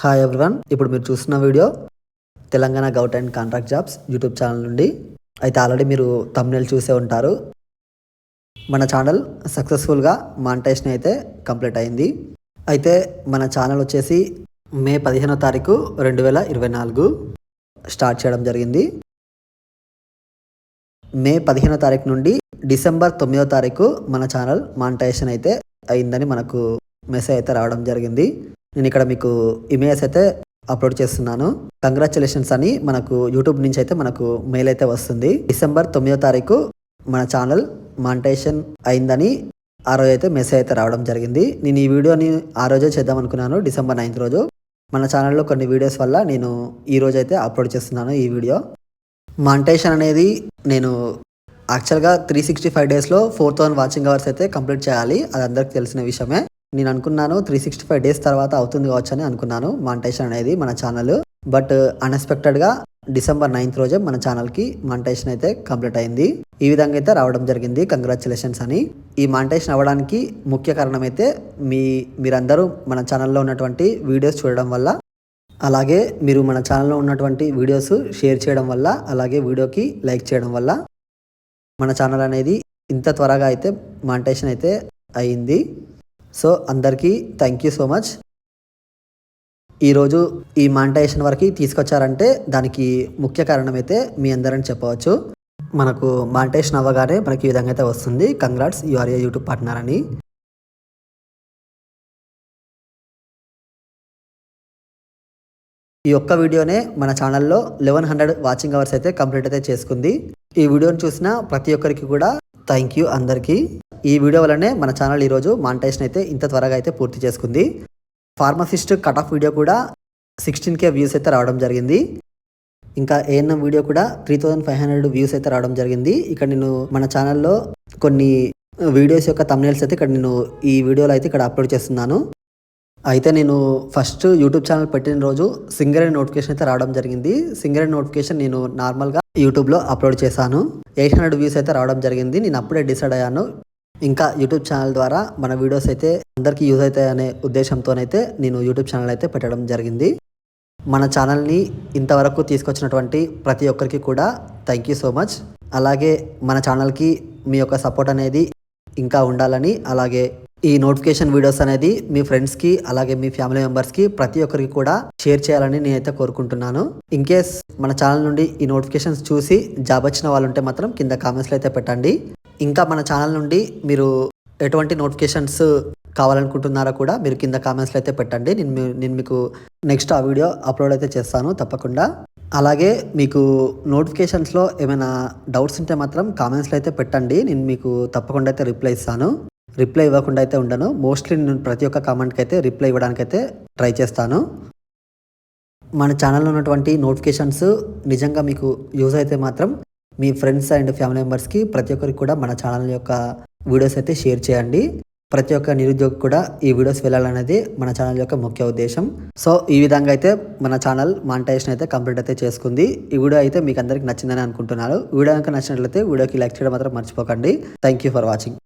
Hi everyone ఇప్పుడు మీరు చూస్తున్న video Telangana govt and contract jobs YouTube channel నుండి. అయితే ఆల్రెడీ మీరు తమ్నెల్ చూసే ఉంటారు. మన ఛానల్ సక్సెస్ఫుల్గా మానిటైజేషన్ అయితే కంప్లీట్ అయింది. అయితే మన ఛానల్ వచ్చేసి మే పదిహేనో తారీఖు రెండు వేల ఇరవై నాలుగు స్టార్ట్ చేయడం జరిగింది. మే పదిహేనో తారీఖు నుండి డిసెంబర్ తొమ్మిదో తారీఖు మన ఛానల్ మానిటైజేషన్ అయితే అయిందని మనకు మెసేజ్ అయితే రావడం జరిగింది. నేను ఇక్కడ మీకు ఇమేజెస్ అయితే అప్లోడ్ చేస్తున్నాను. కంగ్రాచులేషన్స్ అని మనకు యూట్యూబ్ నుంచి అయితే మనకు మెయిల్ అయితే వస్తుంది. డిసెంబర్ తొమ్మిదో తారీఖు మన ఛానల్ మానిటైజేషన్ అయిందని ఆ రోజు అయితే మెసేజ్ అయితే రావడం జరిగింది. నేను ఈ వీడియోని ఆ రోజే చేద్దాం అనుకున్నాను డిసెంబర్ నైన్త్ రోజు. మన ఛానల్లో కొన్ని వీడియోస్ వల్ల నేను ఈ రోజు అయితే అప్లోడ్ చేస్తున్నాను ఈ వీడియో. మానిటైజేషన్ అనేది నేను యాక్చువల్గా త్రీ సిక్స్టీ ఫైవ్ డేస్లో ఫోర్ థౌసండ్ వాచింగ్ అవర్స్ అయితే కంప్లీట్ చేయాలి. అది అందరికి తెలిసిన విషయమే. నేను అనుకున్నాను త్రీ సిక్స్టీ ఫైవ్ డేస్ తర్వాత అవుతుంది కావచ్చు అని అనుకున్నాను. మానిటైజేషన్ అనేది మన ఛానల్ బట్ అన్ఎక్స్పెక్టెడ్గా డిసెంబర్ నైన్త్ రోజే మన ఛానల్కి మానిటైజేషన్ అయితే కంప్లీట్ అయింది. ఈ విధంగా అయితే రావడం జరిగింది. కంగ్రాచులేషన్స్ అని. ఈ మానిటైజేషన్ అవ్వడానికి ముఖ్య కారణం అయితే మీ మీరందరూ మన ఛానల్లో ఉన్నటువంటి వీడియోస్ చూడడం వల్ల అలాగే మీరు మన ఛానల్లో ఉన్నటువంటి వీడియోస్ షేర్ చేయడం వల్ల అలాగే వీడియోకి లైక్ చేయడం వల్ల మన ఛానల్ అనేది ఇంత త్వరగా అయితే మానిటైజేషన్ అయితే అయింది. సో అందరికీ థ్యాంక్ యూ సో మచ్ ఈరోజు ఈ మానిటైజేషన్ వరకు తీసుకొచ్చారంటే దానికి ముఖ్య కారణం అయితే మీ అందరని చెప్పవచ్చు. మనకు మానిటైజేషన్ అవ్వగానే మనకి ఈ విధంగా అయితే వస్తుంది. Congrats you're a YouTube partner అని. ఈ ఒక్క వీడియోనే మన ఛానల్లో లెవెన్ హండ్రెడ్ వాచింగ్ అవర్స్ అయితే కంప్లీట్ అయితే చేసుకుంది. ఈ వీడియోని చూసిన ప్రతి ఒక్కరికి కూడా థ్యాంక్ యూ అందరికీ. ఈ వీడియో వల్లనే మన ఛానల్ ఈరోజు మానిటైజేషన్ అయితే ఇంత త్వరగా అయితే పూర్తి చేసుకుంది. ఫార్మసిస్ట్ కట్ ఆఫ్ వీడియో కూడా సిక్స్టీన్ కే వ్యూస్ అయితే రావడం జరిగింది. ఇంకా ఏఎన్ఎం వీడియో కూడా three thousand five hundred views అయితే రావడం జరిగింది. ఇక్కడ నేను మన ఛానల్లో కొన్ని వీడియోస్ యొక్క తమ్నేల్స్ అయితే ఇక్కడ నేను ఈ వీడియోలో అయితే ఇక్కడ అప్లోడ్ చేస్తున్నాను. అయితే నేను ఫస్ట్ యూట్యూబ్ ఛానల్ పెట్టిన రోజు సింగర్ నోటిఫికేషన్ అయితే రావడం జరిగింది. సింగర్ నోటిఫికేషన్ నేను నార్మల్గా యూట్యూబ్లో అప్లోడ్ చేశాను. ఎయిట్ హండ్రెడ్ వ్యూస్ అయితే రావడం జరిగింది. నేను అప్పుడే డిసైడ్ అయ్యాను. ఇంకా యూట్యూబ్ ఛానల్ ద్వారా మన వీడియోస్ అయితే అందరికీ యూజ్ అవుతాయి అనే ఉద్దేశంతోనైతే నేను యూట్యూబ్ ఛానల్ అయితే పెట్టడం జరిగింది. మన ఛానల్ని ఇంతవరకు తీసుకొచ్చినటువంటి ప్రతి ఒక్కరికి కూడా థ్యాంక్ యూ సో మచ్. అలాగే మన ఛానల్కి మీ యొక్క సపోర్ట్ అనేది ఇంకా ఉండాలని అలాగే ఈ నోటిఫికేషన్ వీడియోస్ అనేది మీ ఫ్రెండ్స్కి అలాగే మీ ఫ్యామిలీ మెంబర్స్కి ప్రతి ఒక్కరికి కూడా షేర్ చేయాలని నేనైతే కోరుకుంటున్నాను. ఇన్ కేస్ మన ఛానల్ నుండి ఈ నోటిఫికేషన్స్ చూసి జాబ్ వచ్చిన వాళ్ళు ఉంటే మాత్రం కింద కామెంట్స్లో అయితే పెట్టండి. ఇంకా మన ఛానల్ నుండి మీరు ఎటువంటి నోటిఫికేషన్స్ కావాలనుకుంటున్నారో కూడా మీరు కింద కామెంట్స్లో అయితే పెట్టండి. నేను మీ- నేను మీకు నెక్స్ట్ ఆ వీడియో అప్లోడ్ అయితే చేస్తాను తప్పకుండా. అలాగే మీకు నోటిఫికేషన్స్లో ఏమైనా డౌట్స్ ఉంటే మాత్రం కామెంట్స్లో అయితే పెట్టండి. నేను మీకు తప్పకుండా అయితే రిప్లై ఇస్తాను. రిప్లై ఇవ్వకుండా అయితే ఉండను. మోస్ట్లీ నేను ప్రతి ఒక్క కామెంట్కి అయితే రిప్లై ఇవ్వడానికి అయితే ట్రై చేస్తాను. మన ఛానల్లో ఉన్నటువంటి నోటిఫికేషన్స్ నిజంగా మీకు యూజ్ అయితే మాత్రం మీ ఫ్రెండ్స్ అండ్ ఫ్యామిలీ మెంబర్స్కి ప్రతి ఒక్కరికి కూడా మన ఛానల్ యొక్క వీడియోస్ అయితే షేర్ చేయండి. ప్రతి ఒక్క నిరుద్యోగి కూడా ఈ వీడియోస్ వెళ్ళాలనేది మన ఛానల్ యొక్క ముఖ్య ఉద్దేశం. సో ఈ విధంగా అయితే మన ఛానల్ మానిటైజేషన్ అయితే కంప్లీట్ అయితే చేసుకుంది. ఈ వీడియో అయితే మీకు అందరికి నచ్చిందని అనుకుంటున్నాను. వీడియో కనుక నచ్చినట్లయితే వీడియోకి లైక్ చేయడం మాత్రం మర్చిపోకండి. Thank you for watching.